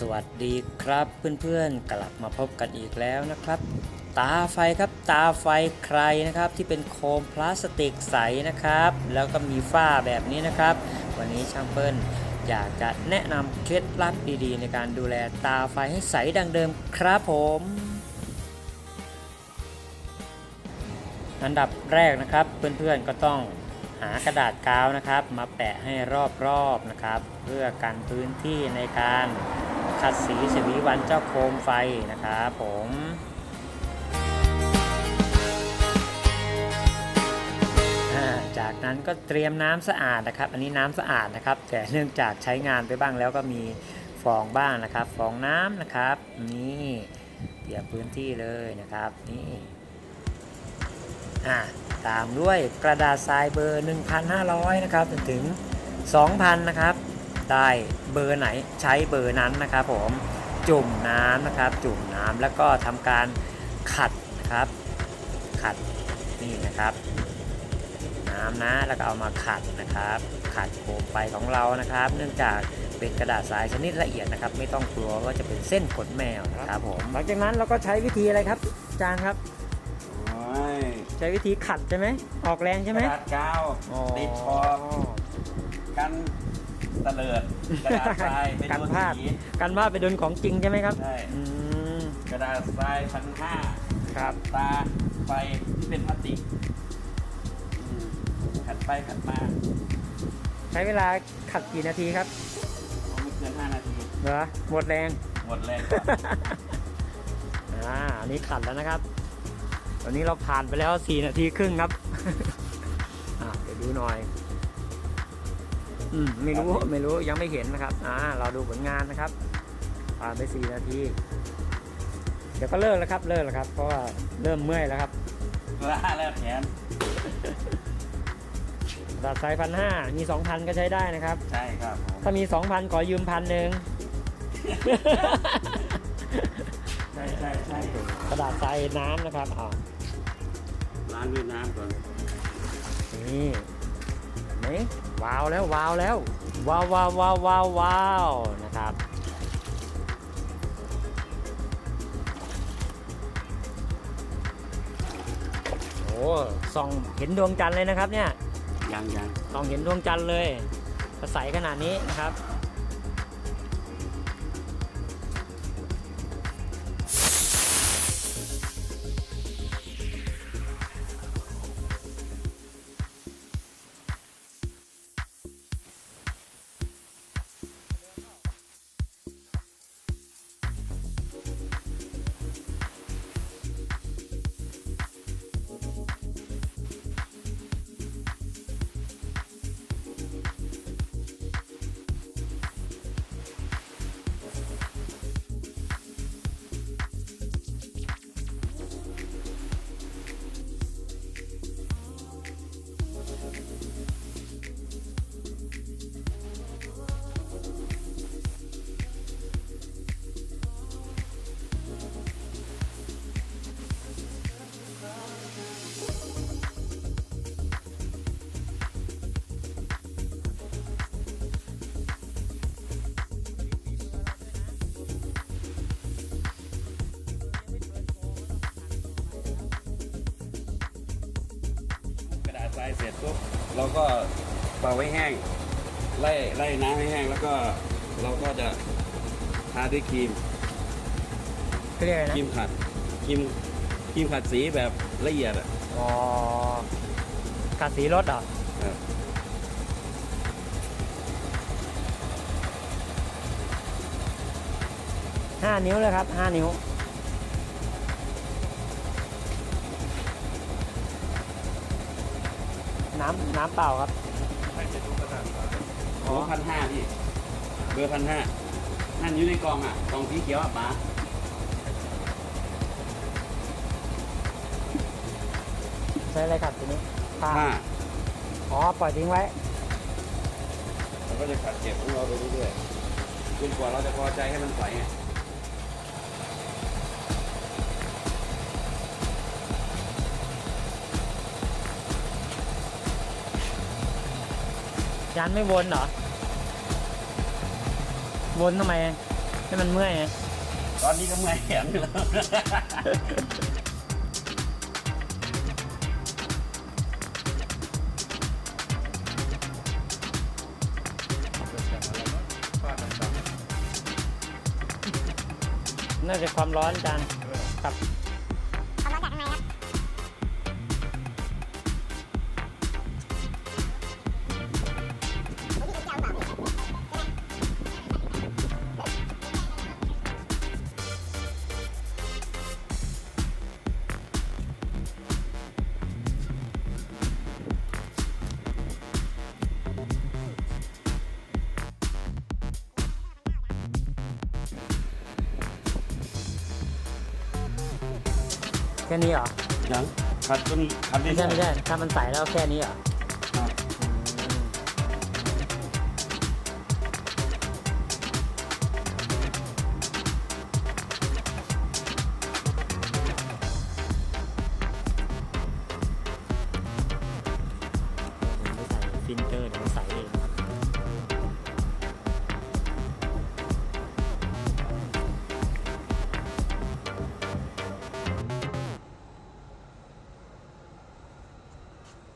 สวัสดีครับเพื่อนๆกลับมาพบกันอีกแล้วนะครับ ตาไฟครับตาไฟใครนะครับที่เป็นโคมพลาสติกใสนะครับ แล้วก็มีฝ้าแบบนี้นะครับ วันนี้ช่างเปิ้ลอยากจะแนะนำเคล็ดลับดีๆ ในการดูแลตาไฟให้ใสดังเดิมครับผมอันดับแรกนะครับเพื่อนๆก็ต้องหากระดาษกาวนะครับ มาแปะให้รอบๆนะครับ เพื่อกันพื้นที่ในการ ขัดสีสวีวันเจ้าโคมไฟนะครับผมจากนั้นก็เตรียมน้ำสะอาดนะครับ อันนี้น้ำสะอาดนะครับ แต่เนื่องจากใช้งานไปบ้างแล้วก็มีฟองบ้างนะครับ ฟองน้ำนะครับ นี่เตียมพื้นที่เลยนะครับ นี่อ่าตามด้วยกระดาษทรายเบอร์ 1,500 นะครับจนถึง 2,000 นะครับ ได้เบอร์ไหนใช้เบอร์นั้นนะครับผมจุ่มน้ำนะครับ จุ่มน้ำแล้วก็ทำการขัดนะครับ ขัดนี่นะครับ น้ำนะแล้วก็เอามาขัดนะครับ ขัดโคมไฟของเรานะครับ เนื่องจากเป็นกระดาษทรายชนิดละเอียดนะครับ ไม่ต้องกลัวว่าจะเป็นเส้นขนแมวนะครับผมหลังจากนั้นเราก็ใช้วิธีอะไรครับอาจารย์ครับโอ้ยใช้วิธีขัดใช่ไหมออกแรงใช่ไหมกระดาษกาวติดขอบกัน ตะเลิดกระดาษทรายเป็นกันตัวพลาดสีกันพลาดไปโดนของจริงใช่ไหมครับใช่อืมกระดาษทรายพันห้าครับตาไฟที่เป็นพลาสติกอืมขัดไปขัดมาใช้เวลาขัดกี่นาทีครับเอาไม่เกินห้านาทีเหรอหมดแรงหมดแรงก่อนอ่าอันนี้ขัดแล้วนะครับตอนนี้เราผ่านไปแล้ว4นาทีครึ่งครับอ่าเดี๋ยวดูหน่อย อืมไม่รู้ไม่รู้ยังไม่เห็นนะครับ อ่า เราดูผลงานนะครับผ่านไป4นาที เดี๋ยวก็เลิกแล้วครับเลิกแล้วครับ เพราะว่าเริ่มเมื่อยแล้วครับล้าแล้วแขนกระดาษทรายพันห้ามีสองพันก็ใช้ได้นะครับ ใช่ครับผมถ้ามีสองพันขอยืมพันหนึ่งใช่ใช่ใช่กระดาษทรายน้ำนะครับอ่าล้างด้วยน้ำก่อนนี่เห็นไหม ว้าวแล้วว้าวแล้วว้าวว้าวว้าวว้าวว้าวนะครับโอ้ส่องเห็นดวงจันทร์เลยนะครับเนี่ยยังยังส่องเห็นดวงจันทร์เลยใสขนาดนี้นะครับ ทรายเสร็จปุ๊บเราก็เป่าไว้แห้งไล่ไล่น้ำให้แห้งแล้วก็เราก็จะทาด้วยครีมเรียกอะไรครีนะมขัดครีมครีมขัดสีแบบละเอียดอะอ๋อกัดสีรถเหรอครับห้านิ้วเลยครับห้านิ้ว น้ำน้ำเปล่าครับโอ้พันห้าพี่ เบอร์พันห้านั่นอยู่ในกล่องอะกล่องสีเขียวอะป๋าใช้อะไรขัดตัวนี้ผ้าห้าอ๋อปล่อยทิ้งไว้เราก็จะขัดเก็บของเราไปเรื่อยๆจนกว่าเราจะพอใจให้มันใสไง ยันไม่วนเหรอ วนทำไม ให้มันเมื่อยไงตอนนี้ก็เมื่อยแขนอยู่แล้วน่าจะความร้อนจานครับ ค่นี้เหรอยังขัดจนขัดไม่ใช่ไม่ใช่ถ้ามันใสแล้วแค่นี้เหรอครับผมไม่ใส่ฟินเตอ